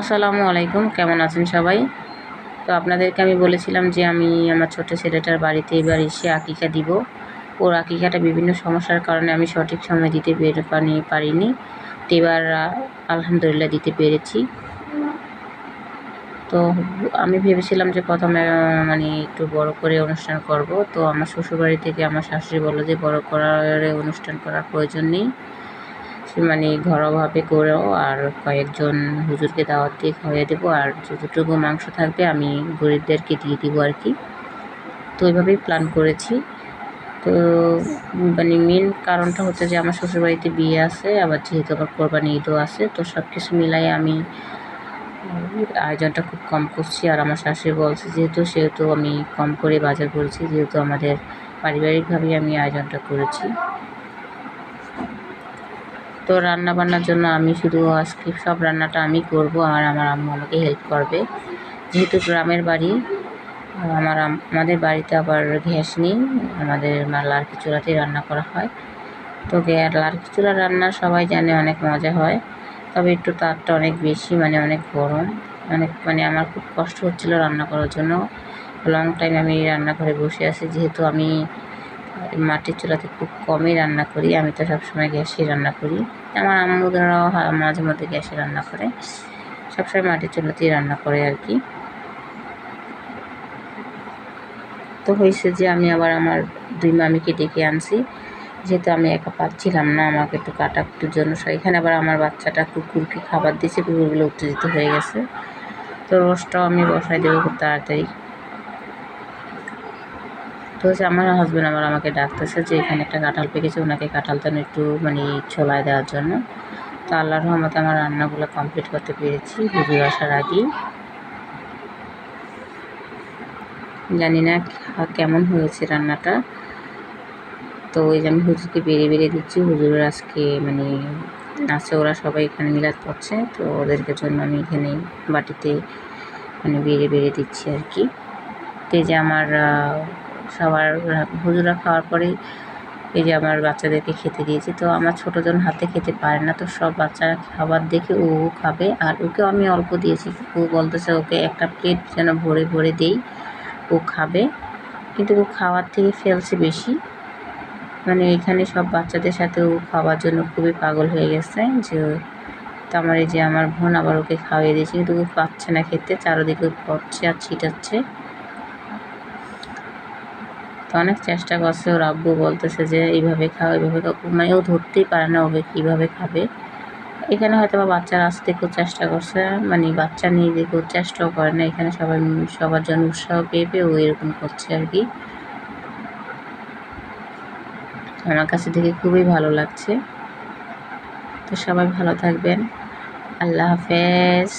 আসসালামু আলাইকুম, কেমন আছেন সবাই? তো আপনাদেরকে আমি বলেছিলাম যে আমি আমার ছোট ছেলেটার বাড়িতে এবার এসে আকিকা দিব। ওর আকিকাটা বিভিন্ন সমস্যার কারণে আমি সঠিক সময় দিতে পেরে পানি, পারিনি। তো এবার আলহামদুলিল্লাহ দিতে পেরেছি। তো আমি ভেবেছিলাম যে প্রথমে মানে একটু বড় করে অনুষ্ঠান করব। তো আমার শ্বশুরবাড়ি থেকে আমার শাশুড়ি বলল যে বড় করার অনুষ্ঠান করার প্রয়োজন নেই। মানে ঘরোয়াভাবে করেও আর কয়েকজন হুজুরকে দাওয়াত দিয়ে খাইয়ে দেবো আর যতটুকু মাংস থাকবে আমি গরিবদেরকে দিয়ে দিব আর কি। তো ওইভাবেই প্ল্যান করেছি। তো মানে মেন কারণটা হচ্ছে যে আমার শ্বশুরবাড়িতে বিয়ে আছে, আবার যেহেতু আবার কোরবানি ঈদও আছে, তো সব কিছু মিলাই আমি আয়োজনটা খুব কম করছি। আর আমার শাশুড়ি বলছে যেহেতু, সেহেতু আমি কম করে বাজার করেছি, যেহেতু আমাদের পারিবারিকভাবেই আমি আয়োজনটা করেছি। তো রান্না বান্নার জন্য আমি শুধু আজকে সব রান্নাটা আমি করব, আর আমার আম্মু আমাকে হেল্প করবে। যেহেতু গ্রামের বাড়ি আমার আমাদের বাড়িতে আবার গ্যাস নেই, আমাদের লার্কি চুলাতেই রান্না করা হয়। তো লার্কি চুলার রান্না সবাই জানে অনেক মজা হয়, তবে একটু তারটা অনেক বেশি মানে অনেক গরম। অনেক মানে আমার খুব কষ্ট হচ্ছিল রান্না করার জন্য। লং টাইম আমি রান্নাঘরে বসে আছি, যেহেতু আমি মাটির চুলাতে খুব কমই রান্না করি। আমি তো সবসময় গ্যাসে রান্না করি। আমার আম্মুদেরাও মাঝে মধ্যে গ্যাসে রান্না করে। সবসময় মাটির চুলাতেই রান্না করে আর কি। তো হয়েছে যে আমি আবার আমার দুই মামিকে ডেকে আনছি। যেহেতু আমি একা পাচ্ছিলাম না, আমাকে একটু কাটাকুটির জন্য। এখানে আবার আমার বাচ্চাটা কুকুরকে খাবার দিয়েছে, কুকুরগুলো উত্তেজিত হয়ে গেছে। তো রসটাও আমি বসাই দেবো খুব তাড়াতাড়ি। তো হচ্ছে আমার হাজব্যান্ড আমার আমাকে ডাকতেছে যে, এখানে একটা কাঁঠাল পেকেছে, ওনাকে কাঁঠালটা একটু মানে ছোলায় দেওয়ার জন্য। তো আল্লাহর রহমতে আমার রান্নাগুলো কমপ্লিট করতে পেরেছি, হুজুর আসার আগেই। জানি না কেমন হয়েছে রান্নাটা। তো ওই যে আমি হুজুরকে বেরিয়ে বেরিয়ে দিচ্ছি, হুজুরের আজকে মানে আছে ওরা সবাই এখানে মিলাদ করছে, তো ওদেরকে জন্য আমি এখানে বাটিতে মানে বেরিয়ে বেরিয়ে দিচ্ছি আর কি। তো যে আমার সবার হুজুরা খাওয়ার পরেই এই যে আমার বাচ্চাদেরকে খেতে দিয়েছি। তো আমার ছোটোজন হাতে খেতে পারে না, তো সব বাচ্চারা খাবার দেখে ও খাবে আর ওকেও আমি অল্প দিয়েছি। ও বলতেছে ওকে একটা প্লেট যেন ভরে ভরে দেই, ও খাবে। কিন্তু ও খাওয়ার থেকে ফেলছে বেশি। মানে এখানে সব বাচ্চাদের সাথে ও খাওয়ার জন্য খুবই পাগল হয়ে গেছে যে তো আমার এই যে আমার বোন আবার ওকে খাওয়াই দিয়েছে। কিন্তু ও পাচ্ছে না খেতে, চারোদিকে পড়ছে আর ছিটাচ্ছে। অনেক চেষ্টা করছে, ওর আব্বু বলতেছে যে এইভাবে খাও এইভাবে খাও। মানে ও ধরতেই পারে না ওকে কীভাবে খাবে। এখানে হয়তো বা বাচ্চারা আসতে খুব চেষ্টা করছে মানে বাচ্চা নিয়ে যে কেউ চেষ্টাও করে না, এখানে সবাই সবার জন্য উৎসাহ পেয়ে পেয়ে ও এরকম করছে আর কি। আমার কাছে দেখে খুবই ভালো লাগছে। তো সবাই ভালো থাকবেন। আল্লাহ হাফেজ।